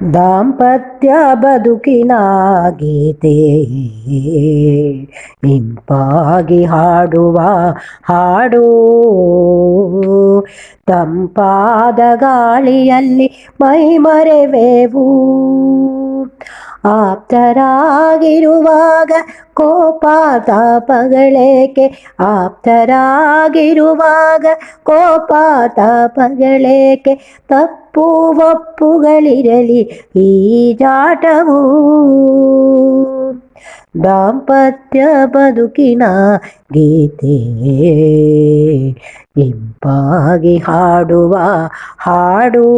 ದಾಂಪತ್ಯ ಬದುಕಿನ ಗೀತೆ ಇಂಪಾಗಿ ಹಾಡುವ ಹಾಡು. ತಂಪಾದ ಗಾಳಿಯಲ್ಲಿ ಮೈ ಮರೆವೆವು ಆಪ್ತರಾಗಿರುವಾಗ ಕೋಪ ತಾಪಗಳೇಕೆ ಆಪ್ತರಾಗಿರುವಾಗ ಕೋಪ ತಾಪಗಳೇಕೆ ತಪ್ಪು ಒಪ್ಪುಗಳಿರಲಿ ಈ ಜಾಟವು. ದಾಂಪತ್ಯ ಬದುಕಿನ ಗೀತೆ. ಇಂಪಾಗಿ ಹಾಡುವ ಹಾಡು.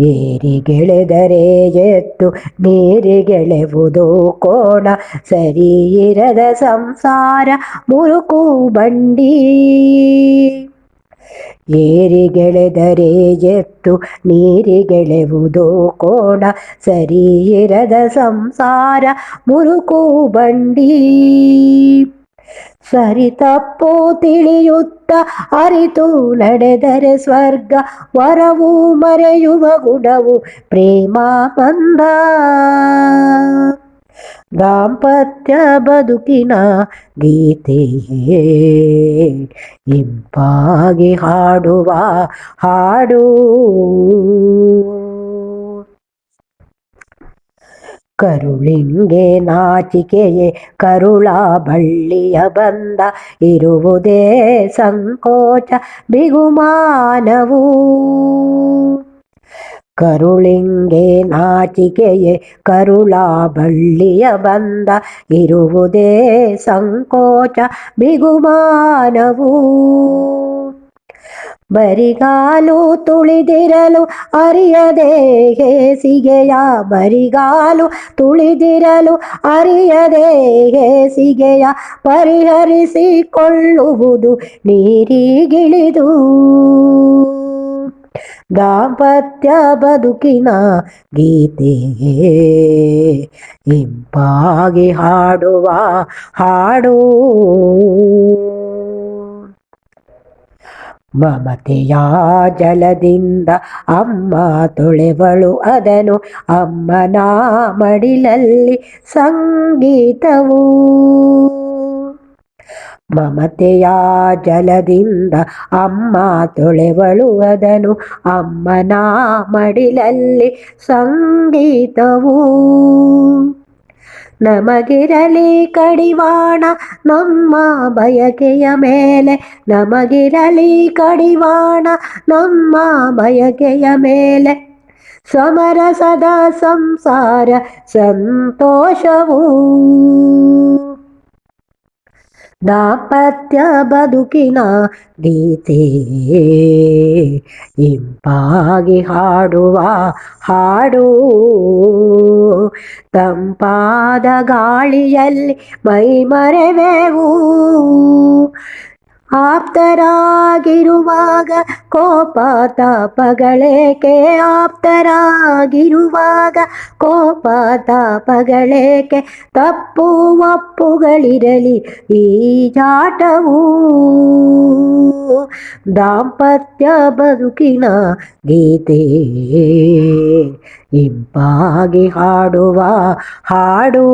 ಏರಿಗೆಳೆದರೆ ಎತ್ತು ನೀರಿಗೆಳೆವುದು ಕೋಣ. ಸರಿ ಇರದ ಸಂಸಾರ ಮುರುಕು ಬಂಡಿ. ಏರಿಗೆಳೆದರೆ ಎತ್ತು ನೀರಿಗೆಳೆವುದು ಕೋಣ. ಸರಿ ಇರದ ಸಂಸಾರ ಮುರುಕು ಬಂಡಿ. ಸರಿ ತಪ್ಪು ತಿಳಿಯುತ್ತ ಅರಿತು ನಡೆದರೆ ಸ್ವರ್ಗ, ವರವು ಮರೆಯುವ ಗುಣವು ಪ್ರೇಮ ಬಂಧ ದಾಂಪತ್ಯ ಬದುಕಿನ ಗೀತೆಯೇ, ಇಂಪಾಗಿ ಹಾಡುವ ಹಾಡು. ಕರುಳಿಂಗೆ ನಾಚಿಕೆಯೇ ಕರುಳ ಬಳ್ಳಿಯ ಬಂದ ಇರುವುದೇ ಸಂಕೋಚ ಬಿಗುಮಾನವು. ಕರುಳಿಂಗೆ ನಾಚಿಕೆಯೇ ಕರುಳ ಬಳ್ಳಿಯ ಬಂದ ಇರುವುದೇ ಸಂಕೋಚ ಬಿಗುಮಾನವು. ಬರಿಗಾಲು ತುಳಿದಿರಲು ಅರಿಯದೇ ಹೇಸಿಗೆಯ ಬರಿಗಾಲು ತುಳಿದಿರಲು ಅರಿಯದೇ ಹೇಸಿಗೆಯ ಪರಿಹರಿಸಿಕೊಳ್ಳುವುದು ನೀರಿಗಿಳಿದು. ದಾಂಪತ್ಯ ಬದುಕಿನ ಗೀತೆಯೇ ಇಂಪಾಗಿ ಹಾಡುವ ಹಾಡು. ಮಮತೆಯ ಜಲದಿಂದ ಅಮ್ಮ ತೊಳೆವಳು ಅದನು ಅಮ್ಮನ ಮಡಿಲಲ್ಲಿ ಸಂಗೀತವು. ಮಮತೆಯ ಜಲದಿಂದ ಅಮ್ಮ ತೊಳೆವಳು ಅದನು ಅಮ್ಮನ ಮಡಿಲಲ್ಲಿ ಸಂಗೀತವು. ನಮಗಿರಲಿ ಕಡಿವಾಣ, ನಮ್ಮ ಬಯಕೆಯ ಮೇಲೆ. ನಮಗಿರಲಿ ಕಡಿವಾಣ, ನಮ್ಮ ಬಯಕೆಯ ಮೇಲೆ. ಸಮರಸದ ಸಂಸಾರ ಸಂತೋಷವು. ದಾಪತ್ಯ ಬದುಕಿನ ಗೀತೆ ಇಂಪಾಗಿ ಹಾಡುವ ಹಾಡು. ತಂಪಾದ ಗಾಳಿಯಲ್ಲಿ ಮೈ ಮರೆವೆವು ಆಪ್ತರಾಗಿರುವಾಗ ಕೋಪ ತಾಪಗಳೇಕೆ? ಆಪ್ತರಾಗಿರುವಾಗ ಕೋಪ ತಾಪಗಳೇಕೆ? ತಪ್ಪು ಒಪ್ಪುಗಳಿರಲಿ ಈ ಜಾಟವು. ದಾಂಪತ್ಯ ಬದುಕಿನ ಗೀತೆ. ಇಬ್ಬಾಗಿ ಹಾಡುವ ಹಾಡು.